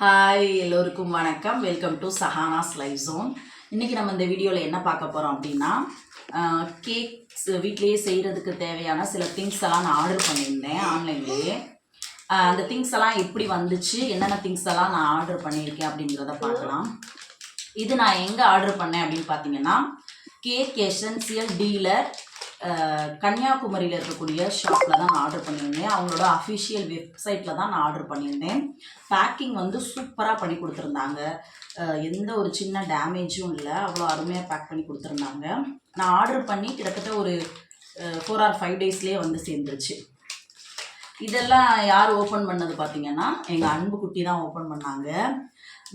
Hi எல்லோருக்கும் வணக்கம். Welcome to Sahana's live zone இன்றைக்கி நம்ம இந்த வீடியோவில் என்ன பார்க்க போகிறோம் அப்படின்னா கேக்ஸ் வீட்லேயே செய்கிறதுக்கு தேவையான சில திங்ஸ் எல்லாம் நான் ஆர்டர் பண்ணியிருந்தேன் ஆன்லைன்லேயே அந்த திங்ஸ் எல்லாம் எப்படி வந்துச்சு என்னென்ன திங்ஸ் எல்லாம் நான் ஆர்டர் பண்ணியிருக்கேன் அப்படிங்கிறத பார்க்கலாம். இது நான் எங்கே ஆர்டர் பண்ணேன் அப்படின்னு பார்த்தீங்கன்னா கேக் எசென்சியல் டீலர் கன்னியாகுமரியில் இருக்கக்கூடிய ஷாப்பில் தான் நான் ஆர்டர் பண்ணியிருந்தேன். அவங்களோட அஃபிஷியல் வெப்சைட்டில் தான் நான் ஆர்டர் பண்ணியிருந்தேன். பேக்கிங் வந்து சூப்பராக பண்ணி கொடுத்துருந்தாங்க. எந்த ஒரு சின்ன டேமேஜும் இல்லை. அவ்வளோ அருமையாக பேக் பண்ணி கொடுத்துருந்தாங்க. நான் ஆர்டர் பண்ணி கிட்டத்தட்ட ஒரு ஃபோர் ஆர் ஃபைவ் டேஸ்லேயே வந்து சேர்ந்துருச்சு. இதெல்லாம் யார் ஓப்பன் பண்ணது பார்த்தீங்கன்னா எங்கள் அன்பு குட்டி தான் ஓப்பன் பண்ணாங்க.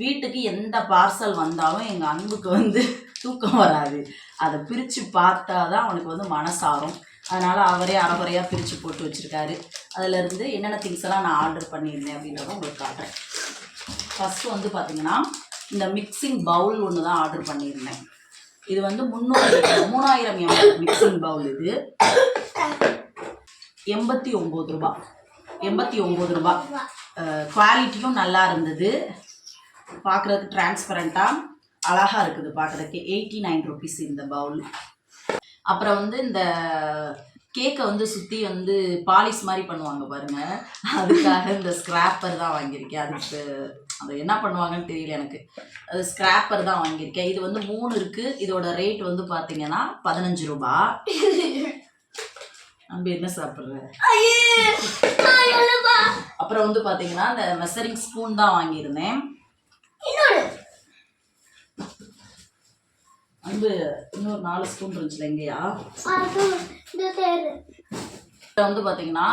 வீட்டுக்கு எந்த பார்சல் வந்தாலும் எங்கள் அன்புக்கு வந்து தூக்கம் வராது. அதை பிரித்து பார்த்தா தான் அவனுக்கு வந்து மனசாரும். அதனால் அவரே அறகுறையாக பிரித்து போட்டு வச்சுருக்காரு. அதிலேருந்து என்னென்ன திங்ஸ் எல்லாம் நான் ஆர்டர் பண்ணியிருந்தேன் அப்படின்றத உங்களுக்கு காட்டுறேன். ஃபஸ்ட்டு வந்து பார்த்தீங்கன்னா இந்த மிக்சிங் பவுல் ஒன்று தான் ஆர்டர் பண்ணியிருந்தேன். இது வந்து முந்நூறு மூணாயிரம் எம்எல் மிக்சிங் பவுல் இது. எண்பத்தி ஒம்பது ரூபா எண்பத்தி ஒம்பது ரூபா குவாலிட்டியும் நல்லா இருந்தது. பார்க்குறதுக்கு டிரான்ஸ்பரண்ட்டாக அழகாக இருக்குது பார்க்குறதுக்கு எயிட்டி நைன் ருபீஸ் இந்த பவுல் அப்புறம் வந்து இந்த கேக்கை வந்து சுற்றி வந்து பாலிஷ் மாதிரி பண்ணுவாங்க பாருங்க. அதுக்காக இந்த ஸ்க்ராப்பர் தான் வாங்கியிருக்கேன். அதுக்கு அது என்ன பண்ணுவாங்கன்னு தெரியல எனக்கு. அது ஸ்க்ராப்பர் தான் வாங்கியிருக்கேன். இது வந்து மூணு இருக்குது இதோட ரேட் வந்து பார்த்தீங்கன்னா பதினஞ்சு ரூபா. நம்ம என்ன சாப்பிட்ற? அப்புறம் வந்து பார்த்தீங்கன்னா இந்த மெசரிங் ஸ்பூன் தான் வாங்கியிருந்தேன். அன்பு இன்னொரு நாலு ஸ்பூன் இருந்துச்சுல எங்கேயா இதில் வந்து பார்த்தீங்கன்னா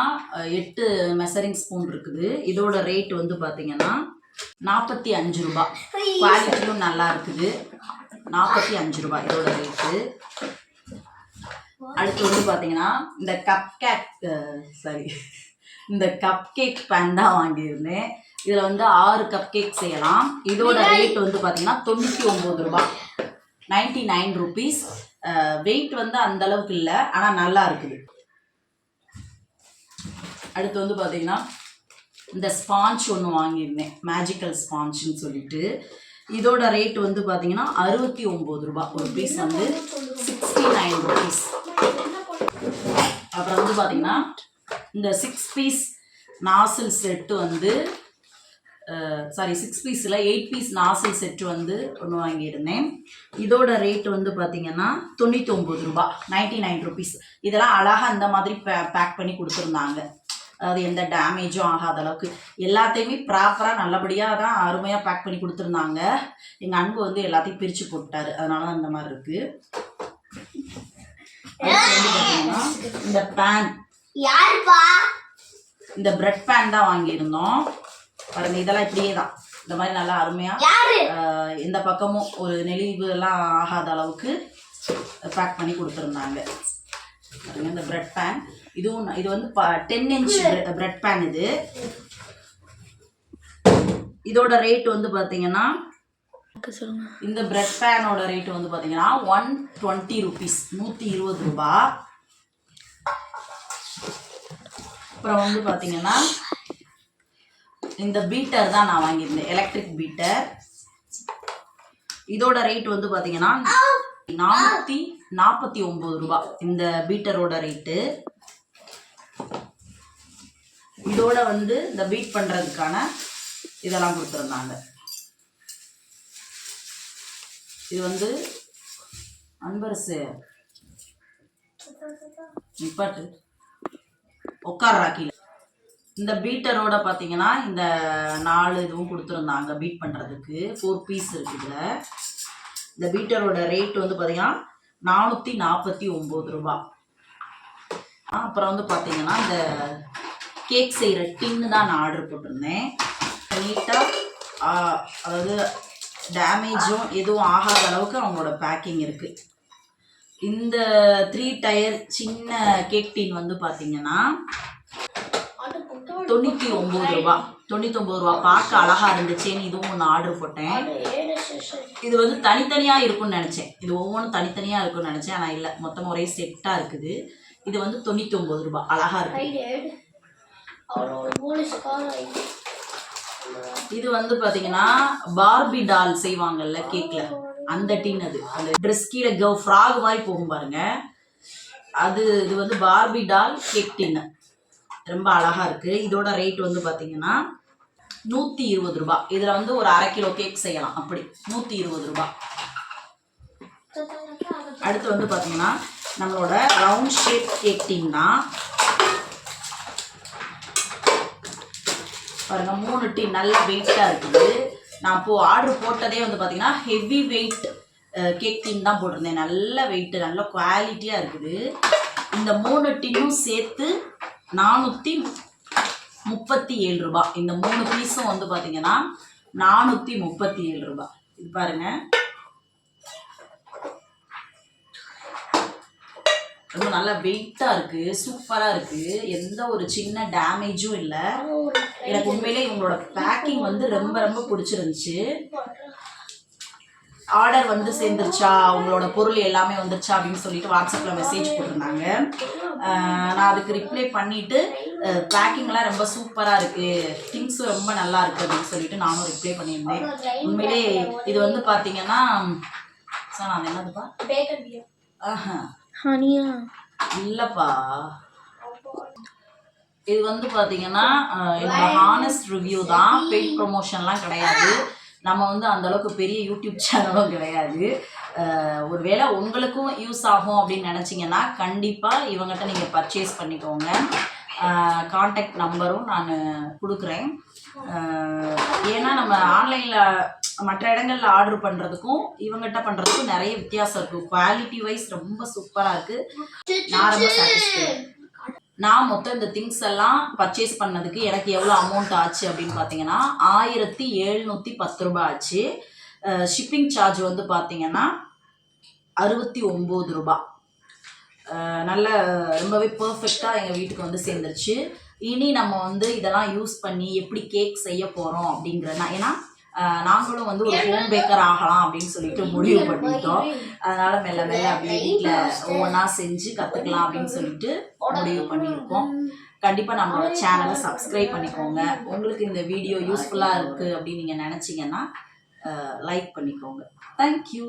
எட்டு மெசரிங் ஸ்பூன் இருக்குது. இதோட ரேட் வந்து பார்த்தீங்கன்னா நாற்பத்தி அஞ்சு ரூபா. குவாலிட்டியும் நல்லா இருக்குது. நாற்பத்தி அஞ்சு ரூபா இதோட ரேட்டு அடுத்து வந்து பார்த்தீங்கன்னா இந்த கப் கேக் சாரி இந்த கப் கேக் பேன் தான் வாங்கியிருந்தேன். இதில் வந்து ஆறு கப் கேக் செய்யலாம். இதோட ரேட் வந்து பார்த்தீங்கன்னா தொண்ணூற்றி ஒம்பது ரூபா. நைன்டி நைன் ருபீஸ் வெயிட் வந்து அந்த அளவுக்கு இல்லை. ஆனால் நல்லா இருக்குது. அடுத்து வந்து பார்த்தீங்கன்னா இந்த ஸ்பாஞ்ச் ஒன்று வாங்கியிருந்தேன். மேஜிக்கல் ஸ்பாஞ்சுன்னு சொல்லிட்டு. இதோட ரேட் வந்து பார்த்தீங்கன்னா அறுபத்தி ஒம்பது ரூபா. ஒரு பீஸ் வந்து சிக்ஸ்டி நைன் ருபீஸ் அப்புறம் வந்து பார்த்தீங்கன்னா இந்த சிக்ஸ் பீஸ் நாசில் செட்டு வந்து சாரி சிக்ஸ் பீஸில் எயிட் பீஸ் நாசில் செட்டு வந்து ஒன்று வாங்கியிருந்தேன். இதோட ரேட் வந்து பார்த்தீங்கன்னா தொண்ணூற்றி ஒம்பது ரூபா நைன்டி நைன் ருபீஸ் இதெல்லாம் அழகாக இந்த மாதிரி பே பேக் பண்ணி கொடுத்துருந்தாங்க. அதாவது எந்த டேமேஜும் ஆகாத அளவுக்கு. எல்லாத்தையுமே ப்ராப்பராக நல்லபடியாக தான் அருமையாக பேக் பண்ணி கொடுத்துருந்தாங்க. எங்கள் அன்பு வந்து எல்லாத்தையும் பிரித்து போட்டாரு அதனால தான் இந்த மாதிரி இருக்குது இந்த பேன் யாருப்பா? இந்த பிரெட் பேன் தான் வாங்கியிருந்தோம். பாருங்க இதெல்லாம் இப்படியே தான் இந்த மாதிரி நல்லா அருமையாக எந்த பக்கமும் ஒரு நெளிவு எல்லாம் ஆகாத அளவுக்கு பேக் பண்ணி கொடுத்துருந்தாங்க. பாருங்க இந்த பிரெட் பேன் இதுவும் இது வந்து டென் இன்ச் பிரெட் பேன் இது. இதோட ரேட் வந்து பார்த்தீங்கன்னா இந்த பிரெட் பேனோட ரேட் வந்து பார்த்தீங்கன்னா ஒன் டுவெண்ட்டி ருபீஸ் நூற்றி இருபது ரூபா. அப்புறம் வந்து பார்த்தீங்கன்னா இந்த பீட்டர் தான் நான் வாங்கியிருந்தேன். எலக்ட்ரிக் பீட்டர் இதோட ரேட் வந்து பார்த்தீங்கன்னா நானூற்றி நாற்பத்தி ஒம்பது ரூபா. இந்த பீட்டரோட ரேட்டு இதோட வந்து இந்த பீட் பண்ணுறதுக்கான இதெல்லாம் கொடுத்துருந்தாங்க. இது வந்து அன்பரசு. நிப்பாட்டு. உட்கார்றா கீழே. இந்த பீட்டரோட பார்த்தீங்கன்னா இந்த நாலு இதுவும் கொடுத்துருந்தாங்க பீட் பண்ணுறதுக்கு ஃபோர் பீஸ் இருக்குதுல இந்த பீட்டரோட ரேட் வந்து பார்த்தீங்கன்னா நானூற்றி நாற்பத்தி ஒம்பது ரூபா. அப்புறம் வந்து பார்த்தீங்கன்னா இந்த கேக் செய்கிற டின்னு தான் நான் ஆர்டர் போட்டிருந்தேன். நீட்டாக அதாவது டேமேஜும் எதுவும் ஆகாத அளவுக்கு அவங்களோட பேக்கிங் இருக்குது இந்த த்ரீ டயர் சின்ன கேக் டின் வந்து பார்த்தீங்கன்னா தொண்ணூற்றி ஒம்பது ரூபா. தொண்ணூற்றி ஒம்பது ரூபா. பார்க்க அழகா இருந்துச்சேன்னு இதுவும் ஒன்று ஆர்டர் போட்டேன். இது வந்து தனித்தனியாக இருக்கும்னு நினச்சேன். இது ஒவ்வொன்றும் தனித்தனியாக இருக்கும்னு நினச்சேன். ஆனால் இல்லை. மொத்தம் ஒரே செட்டாக இருக்குது. இது வந்து தொண்ணூற்றி ஒம்பது ரூபா. அழகா இருக்கு. இது வந்து பாத்தீங்கன்னா பார்பி டால் செய்வாங்கல்ல கேக்ல அந்த டின் அது. அந்த ட்ரெஸ் கீழே கவ் ஃப்ராக் மாதிரி போகும் பாருங்க. அது இது வந்து பார்பி டால் கேக் டின்னு ரொம்ப அழகாக இருக்குது இதோட ரேட் வந்து பார்த்திங்கன்னா நூற்றி இருபது ரூபா. இதில் வந்து ஒரு அரை கிலோ கேக் செய்யலாம். அப்படி. நூற்றி இருபது ரூபா. அடுத்து வந்து பார்த்திங்கன்னா நம்மளோட ரவுண்ட் ஷேப் கேக் டின் தான். மூணு டீ நல்ல வெயிட்டாக இருக்குது. நான் இப்போது ஆர்டர் போட்டதே வந்து பார்த்தீங்கன்னா ஹெவி வெயிட் கேக் டீன் தான் போட்டிருந்தேன். நல்ல வெயிட்டு நல்ல குவாலிட்டியாக இருக்குது. இந்த மூணு டீனும் சேர்த்து நானூற்றி முப்பத்தி ஏழு ரூபாய் இந்த மூணு பீஸும் வந்து பார்த்தீங்கன்னா நானூற்றி முப்பத்தி ஏழு ரூபாய் இது பாருங்க. ரொம்ப நல்லா வெயிட்டாக இருக்குது சூப்பராக இருக்குது எந்த ஒரு சின்ன டேமேஜும் இல்லை. எனக்கு உண்மையிலே இவங்களோட பேக்கிங் வந்து ரொம்ப ரொம்ப பிடிச்சிருந்துச்சு. ஆர்டர் வந்து சேர்ந்துருச்சா? உங்களோட பொருள் எல்லாமே வந்துருச்சா? அப்படின்னு சொல்லிட்டு வாட்ஸ்அப்பில் மெசேஜ் போட்டிருந்தாங்க. நான் அதுக்கு ரிப்ளை பண்ணிட்டு பேக்கிங்லாம் ரொம்ப சூப்பராக இருக்குது திங்ஸும் ரொம்ப நல்லா இருக்குது அப்படின்னு சொல்லிட்டு நானும் ரிப்ளை பண்ணியிருந்தேன். உண்மையிலே இது வந்து பார்த்தீங்கன்னா சார் அது என்னதுப்பா? ஆஹா. ஹனியா. இல்லப்பா. இது வந்து பாத்தீங்கன்னா அஹ், என்னோட ஹானஸ்ட் ரிவ்யூ தான். பெய்ட் ப்ரொமோஷன்லாம் கிடையாது. நம்ம வந்து அந்தளவுக்கு பெரிய யூடியூப் சேனலும் கிடையாது. ஒரு ஒருவேளை உங்களுக்கும் யூஸ் ஆகும் அப்படின்னு நினச்சிங்கன்னா கண்டிப்பாக இவங்ககிட்ட நீங்கள் பர்ச்சேஸ் பண்ணிக்கோங்க. காண்டாக்ட் நம்பரும் நான் கொடுக்குறேன். ஏன்னா நம்ம ஆன்லைனில் மற்ற இடங்களில் ஆர்டர் பண்ணுறதுக்கும் இவங்ககிட்ட பண்ணுறதுக்கும் நிறைய வித்தியாசம் இருக்குது குவாலிட்டி வைஸ் ரொம்ப சூப்பராக இருக்குது நான் ரொம்ப சாட்டிஸ்ஃபை நான் மொத்தம் இந்த திங்ஸ் எல்லாம் பர்ச்சேஸ் பண்ணதுக்கு எனக்கு எவ்வளோ அமௌண்ட் ஆச்சு அப்படின்னு பார்த்தீங்கன்னா ஆயிரத்தி எழுநூற்றி பத்து ரூபாய் ஆச்சு. ஷிப்பிங் சார்ஜ் வந்து பார்த்தீங்கன்னா அறுபத்தி ஒம்பது ரூபாய். நல்ல ரொம்பவே பர்ஃபெக்டாக எங்கள் வீட்டுக்கு வந்து சேர்ந்துருச்சு. இனி நம்ம வந்து இதெல்லாம் யூஸ் பண்ணி எப்படி கேக் செய்ய போகிறோம் அப்படிங்கிற ஏன்னா நாங்களும் வந்து ஒரு ஹோம் பேக்கர் ஆகலாம் அப்படின்னு சொல்லிட்டு முடிவு பண்ணிட்டோம். அதனால மெல்ல மெல்ல அப்படியே வீட்டில் ஒவ்வொன்றா செஞ்சு கற்றுக்கலாம் அப்படின்னு சொல்லிட்டு முடிவு பண்ணியிருக்கோம். கண்டிப்பாக நம்மளோட சேனலை சப்ஸ்கிரைப் பண்ணிக்கோங்க. உங்களுக்கு இந்த வீடியோ யூஸ்ஃபுல்லாக இருக்குது அப்படின்னு நீங்கள் நினச்சிங்கன்னா லைக் பண்ணிக்கோங்க. தேங்க்யூ